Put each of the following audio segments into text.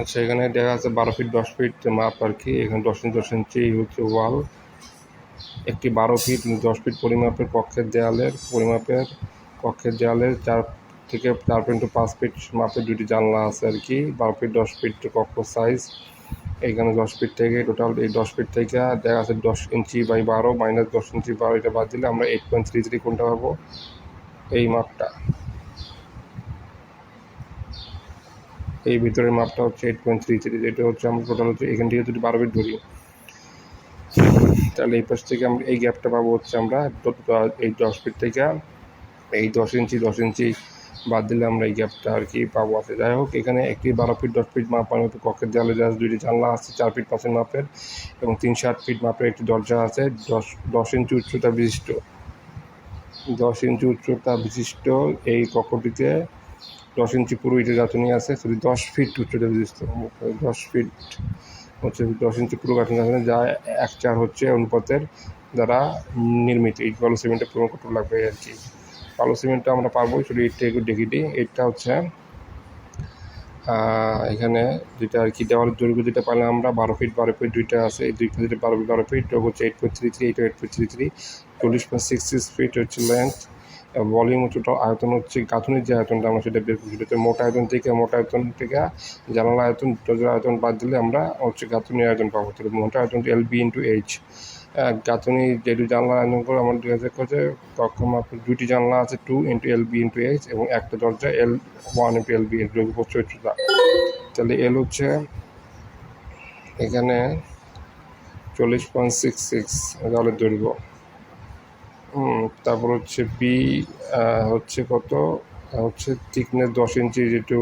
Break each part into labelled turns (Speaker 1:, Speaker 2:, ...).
Speaker 1: আচ্ছা এখানে দেখা যাচ্ছে বারো ফিট, দশ ফিট মাপ আর কি। এখানে দশ ইঞ্চি দশ ইঞ্চি হচ্ছে ওয়াল। একটি বারো ফিট দশ ফিট পরিমাপের কক্ষের দেয়ালের, পরিমাপের কক্ষের দেয়ালের চার থেকে চার পয়েন্ট পাঁচ ফিট মাপের দুটি জানলা আছে আর কি। বারো ফিট, দশ ফিট কক্ষ সাইজ এখানে দশ ফিট থেকে টোটাল এই দশ ফিট থেকে দেখা যাচ্ছে দশ ইঞ্চি বাই বারো মাইনাস দশ ইঞ্চি বারো, এটা বাদ দিলে আমরা এইট পয়েন্ট থ্রি থ্রি কোনটা পাবো? এই মাপটা। এই ভিতরের মাপটা হচ্ছে এইট পয়েন্ট থ্রি থ্রি এটা হচ্ছে আমরা টোটাল হচ্ছে এখান থেকে যদি বারো ফিট ধরি, তাহলে এই পাশ থেকে আমরা এই গ্যাপটা পাবো হচ্ছে আমরা এই দশ ফিট থেকে এই দশ ইঞ্চি দশ ইঞ্চি বাদ দিলে আমরা এই গ্যাপটা আর কি পাবো আছে। যাই হোক, এখানে একটি বারো ফিট দশ ফিট মাপ মতো কক্ষের দেওয়ালে জাস্ট দুইটি জানলা আছে, চার ফিট পাঁচের মাপের এবং তিনশো আট ফিট মাপের একটি দরজা আছে, দশ দশ ইঞ্চি উচ্চতা বিশিষ্ট। দশ ইঞ্চি উচ্চতা বিশিষ্ট এই কক্ষটিতে দশ ইঞ্চি পুরো ইটের গাঁথনি আছে, শুধু দশ ফিট উচ্চতা বিশিষ্ট দশ ফিট হচ্ছে দশ ইঞ্চি পুরো গাঁথনি আছে, যা এক চার হচ্ছে অনুপাতের দ্বারা নির্মিত। ইট বালু সিমেন্টের পুরো কত লাগবে আর কি। বালু সিমেন্টটা আমরা পারব শুধু ইটটা একটু দেখি দিই। ইটটা হচ্ছে এখানে যেটা আর কি দেওয়ালের দৈর্ঘ্য যেটা পাইলাম আমরা, বারো ফিট বারো ফিট দুইটা আছে। এই দুই ফিট বারো ফিট বারো ফিট হচ্ছে eight point three three eight eight three three চল্লিশ পয়েন্ট সিক্স সিক্স ফিট হচ্ছে লেন্থ ভলিউম টোটাল আয়তন হচ্ছে গাঁথনির যে আয়তনটা আমরা সেটা বের করছি সেটা মোটা আয়তন থেকে, মোটা আয়তন থেকে জানালা আয়তন দরজার আয়তন বাদ দিলে আমরা হচ্ছে গাঁথনির আয়তন পাবো। তাহলে মোটা আয়তন এল বি ইন্টু এইচ গাঁথনি যেটু জানলা আয়তন করে আমার দুই হাজার কাছে কক্ষ মাপ দুটি জানলা আছে two into L B into H এবং একটা দরজা L one into L B into উচ্চতা তাহলে এল হচ্ছে এখানে চল্লিশ পয়েন্ট সিক্স সিক্স দেওয়ালের দৈর্ঘ্য। তারপর হচ্ছে বি হচ্ছে কত? হচ্ছে থিকনেস দশ ইঞ্চি যেটু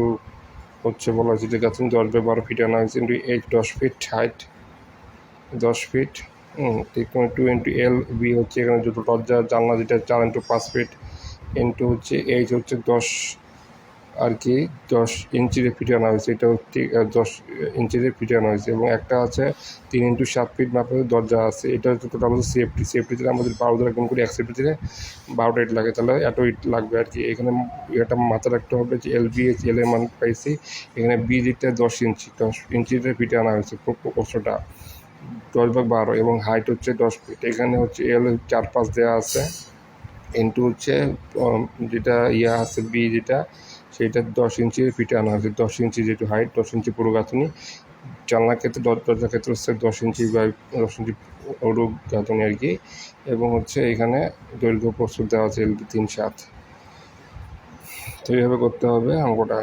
Speaker 1: হচ্ছে বলা হয়েছে ঠিক আছে দশ বাই বারো ফিট আনা হয়েছে ইন্টু এইট দশ ফিট হাইট দশ feet hmm two into L B হচ্ছে এখানে দুটো দরজা, জানলা যেটা চার ইন্টু পাঁচ ফিট ইন্টু হচ্ছে এইচ হচ্ছে দশ আর কি, দশ ইঞ্চিতে ফিটে আনা হয়েছে এটা হচ্ছে দশ ইঞ্চিতে ফিটে আনা হয়েছে এবং একটা আছে তিন ইন্টু সাত ফিট মাপের দরজা আছে। এটা হচ্ছে টোটাল হচ্ছে সেফটি সেফটিতে আমাদের বারো গুণ করি এক সেফটিতে বারোটা ইট লাগে, তাহলে এত ইট লাগবে আর কি। এখানে এটা মাথা রাখতে হবে যে এল বি এইচ এল এর মান পাইছি, এখানে বি দিকটা দশ ইঞ্চি, দশ ইঞ্চিতে ফিটে আনা হয়েছে প্রশ্নটা দশ ভাগ বারো এবং হাইট হচ্ছে দশ ফিট এখানে হচ্ছে এল চার পাঁচ দেওয়া আছে ইন্টু হচ্ছে যেটা ইয়া আছে বি যেটা সেটা দশ ইঞ্চি ফিটে আনা হয়েছে। দশ ইঞ্চি যেটু হাইট দশ ইঞ্চি পুরো গাঁথনি জানলার ক্ষেত্রে, দর- দরজার ক্ষেত্রে হচ্ছে দশ ইঞ্চি বা দশ ইঞ্চি ওরু গাঁথনি আর কি। এবং হচ্ছে এখানে দৈর্ঘ্য প্রস্তুত দেওয়া আছে এল তিন সাত। তো এইভাবে করতে হবে অঙ্কটা